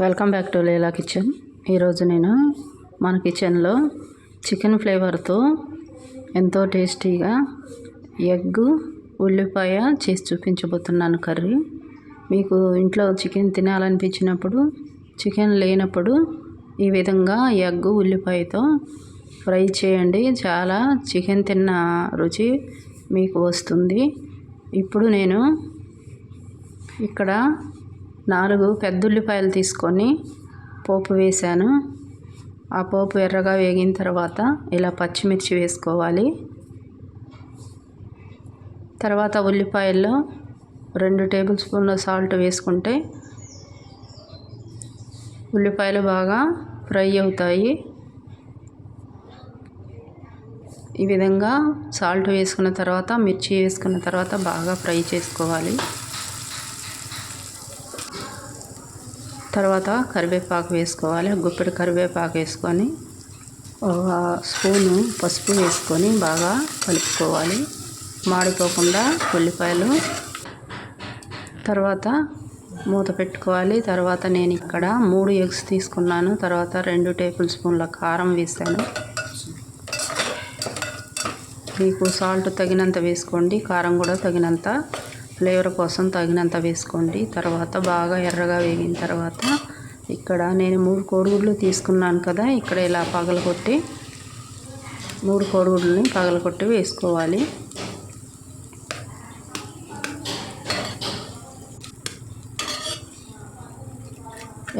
Welcome back to Leela kitchen. ఈరోజు నేను మన కిచెన్లో చికెన్ ఫ్లేవర్తో ఎంతో టేస్టీగా ఎగ్ ఉల్లిపాయ చేసి చూపించబోతున్నాను కర్రీ. మీకు ఇంట్లో చికెన్ తినాలనిపించినప్పుడు చికెన్ లేనప్పుడు ఈ విధంగా ఎగ్ ఉల్లిపాయతో ఫ్రై చేయండి. చాలా చికెన్ తిన్న రుచి మీకు వస్తుంది. ఇప్పుడు నేను ఇక్కడ నాలుగు పెద్ద ఉల్లిపాయలు తీసుకొని పోపు వేశాను. ఆ పోపు ఎర్రగా వేగిన తర్వాత ఇలా పచ్చిమిర్చి వేసుకోవాలి. తర్వాత ఉల్లిపాయల్లో రెండు టేబుల్ స్పూన్ల సాల్ట్ వేసుకుంటే ఉల్లిపాయలు బాగా ఫ్రై అవుతాయి. ఈ విధంగా సాల్ట్ వేసుకున్న తర్వాత మిర్చి వేసుకున్న తర్వాత బాగా ఫ్రై చేసుకోవాలి. తర్వాత కరివేపాకు వేసుకోవాలి. గుప్పెడు కరివేపాకు వేసుకొని ఒక స్పూను పసుపు వేసుకొని బాగా కలుపుకోవాలి. మాడిపోకుండా ఉల్లిపాయలు. తర్వాత మూత పెట్టుకోవాలి. తర్వాత నేను ఇక్కడ మూడు ఎగ్స్ తీసుకున్నాను. తర్వాత రెండు టేబుల్ స్పూన్ల కారం వేసాను. మీకు సాల్ట్ తగినంత వేసుకోండి. కారం కూడా తగినంత ఫ్లేవర్ కోసం తగినంత వేసుకోండి. తర్వాత బాగా ఎర్రగా వేగిన తర్వాత ఇక్కడ నేను మూడు కోడిగుడ్లు తీసుకున్నాను కదా ఇక్కడ ఇలా పగలగొట్టి మూడు కోడిగుడ్లని పగలగొట్టి వేసుకోవాలి.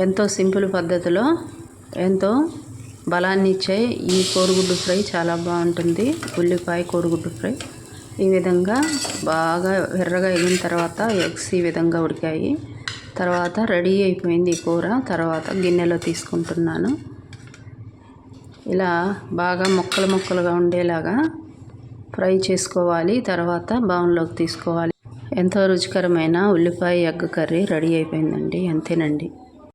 ఎంతో సింపుల్ పద్ధతిలో ఎంతో బలాన్ని ఇచ్చే ఈ కోడిగుడ్డు ఫ్రై చాలా బాగుంటుంది. ఉల్లిపాయ కోడిగుడ్డు ఫ్రై. ఈ విధంగా బాగా ఎర్రగా ఎగిన తర్వాత ఎగ్స్ ఈ విధంగా ఉడికాయి. తర్వాత రెడీ అయిపోయింది ఈ కూర. తర్వాత గిన్నెలో తీసుకుంటున్నాను. ఇలా బాగా ముక్కలు ముక్కలుగా ఉండేలాగా ఫ్రై చేసుకోవాలి. తర్వాత బౌన్లోకి తీసుకోవాలి. ఎంతో రుచికరమైన ఉల్లిపాయ ఎగ్ కర్రీ రెడీ అయిపోయిందండి. అంతేనండి.